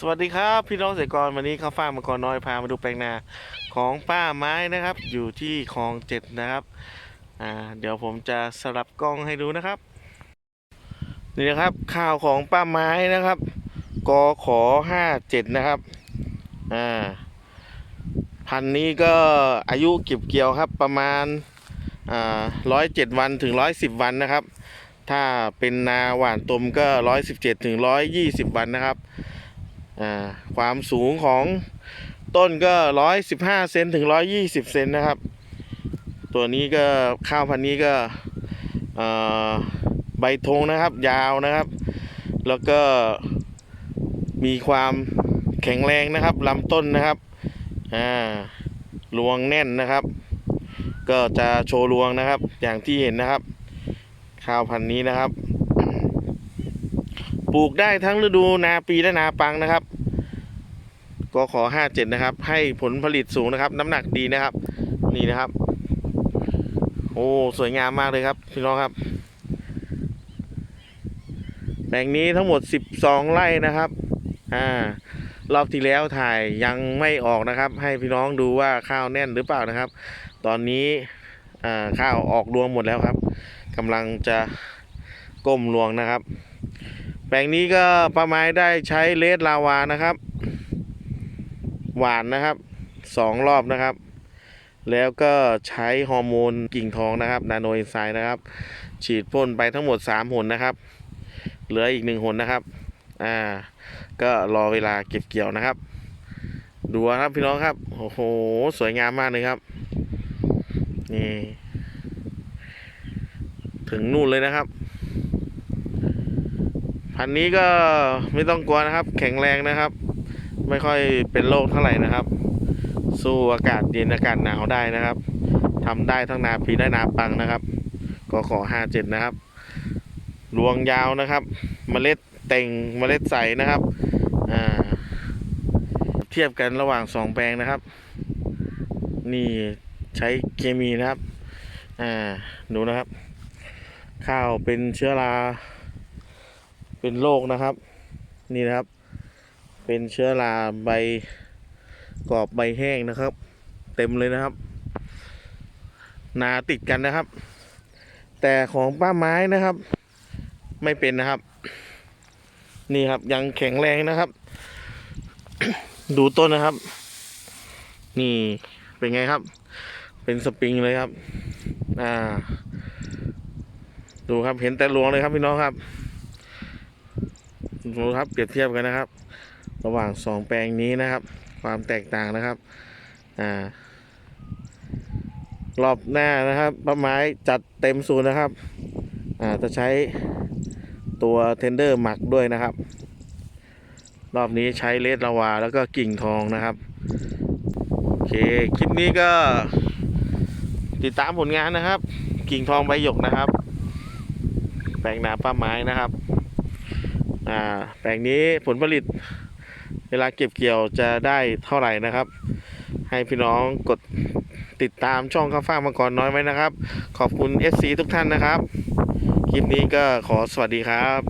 สวัสดีครับพี่น้องเกษตรกรวันนี้ข้าวฟ่างมังกรน้อยพามาดูแปลงนาของป้าไม้นะครับ อยู่ที่คลองเจ็ดนะครับอ่าเดี๋ยวผมจะสลับกล้องให้ดูนะครับนี่นะครับข้าวของป้าไม้นะครับกขอห้าเจ็ดนะครับอ่าพันนี้ก็อายุเก็บเกี่ยวครับประมาณอ่าร้อยเจ็ดวันถึงร้อยสิบวันนะครับ ถ้าเป็นนาหว่านตมก็ร้อยสิบเจ็ดถึงร้อยยี่สิบวันนะครับ ความสูงของต้นก็ร้อยสิบห้าเซนถึงร้อยยี่สิบเซนนะครับ ตัวนี้ก็ข้าวพันนี้ก็ใบธงนะครับยาวนะครับ แล้วก็มีความแข็งแรงนะครับลำต้นนะครับอ่ารวงแน่นนะครับ ก็จะโชว์รวงนะครับ อย่างที่เห็นนะครับ ข้าวพันนี้นะครับ ลูกได้ทั้งฤดูนาปีและนาปังนะครับก็ขอห้าเจ็ดนะครับ ให้ผลผลิตสูงนะครับ น้ำหนักดีนะครับ นี่นะครับ โอ้สวยงามมากเลยครับ พี่น้องครับแปลงนี้ทั้งหมด 12 ไร่นะครับ อ่ารอบที่แล้วถ่ายยังไม่ออกนะครับ ให้พี่น้องดูว่าข้าวแน่นหรือเปล่านะครับ ตอนนี้อ่าข้าวออกรวงหมดแล้วครับกำลังจะก้มรวงนะครับ แปลงนี้ก็ป้าไม้ได้ใช้เลสลาวานะครับ หวานนะครับสองรอบนะครับ แล้วก็ใช้ฮอร์โมนกิ่งทองนะครับ นาโนเอนไซม์นะครับ ฉีดพ่นไปทั้งหมด 3 หนนะครับ เหลืออีกหนึ่งหนนะครับ อ่า ก็รอเวลาเก็บเกี่ยวนะครับ ดูครับพี่น้องครับ โอ้โห สวยงามมากเลยครับ นี่ ถึงนู่นเลยนะครับ พันนี้ก็ไม่ต้องกลัวนะครับ แข็งแรงนะครับ ไม่ค่อยเป็นโรคเท่าไหร่นะครับ สู้อากาศเย็นอากาศหนาวได้นะครับทำได้ทั้งนาปีและนาปังนะครับก็ขอห้าเจ็ดนะครับรวงยาวนะครับเมล็ดเต่งเมล็ดใสนะครับอ่าเทียบกันระหว่างสองแปลงนะครับ นี่ใช้เคมีนะครับ อ่าดูนะครับ ข้าวเป็นเชื้อรา เป็นโรคนะครับ นี่นะครับ เป็นเชื้อราใบกรอบใบแห้งนะครับ เต็มเลยนะครับ นาติดกันนะครับ แต่ของป้าไม้นะครับ ไม่เป็นนะครับ นี่ครับยังแข็งแรงนะครับ ดูต้นนะครับ นี่เป็นไงครับ เป็นสปริงเลยครับ อ่า ดูครับเห็นแต่รวงเลยครับพี่น้องครับ ดูครับเปรียบเทียบกันนะครับ ระหว่างสองแปลงนี้นะครับ ความแตกต่างนะครับอ่ารอบหน้านะครับป้าไม้จัดเต็มสูตรนะครับอ่าจะใช้ตัวเทนเดอร์หมักด้วยนะครับ รอบนี้ใช้เลสลาวาแล้วก็กิ่งทองนะครับโอเคคลิปนี้ก็ติดตามผลงานนะครับ กิ่งทองใบหยกนะครับ แปลงนาป้าไม้นะครับ อ่าแปลงนี้ผลผลิต เวลาเก็บเกี่ยวจะได้เท่าไหร่นะครับ ให้พี่น้องกดติดตามช่องข้าวฟ่างมังกรน้อยไว้นะครับ ขอบคุณ FC ทุกท่านนะครับ คลิปนี้ก็ขอสวัสดีครับ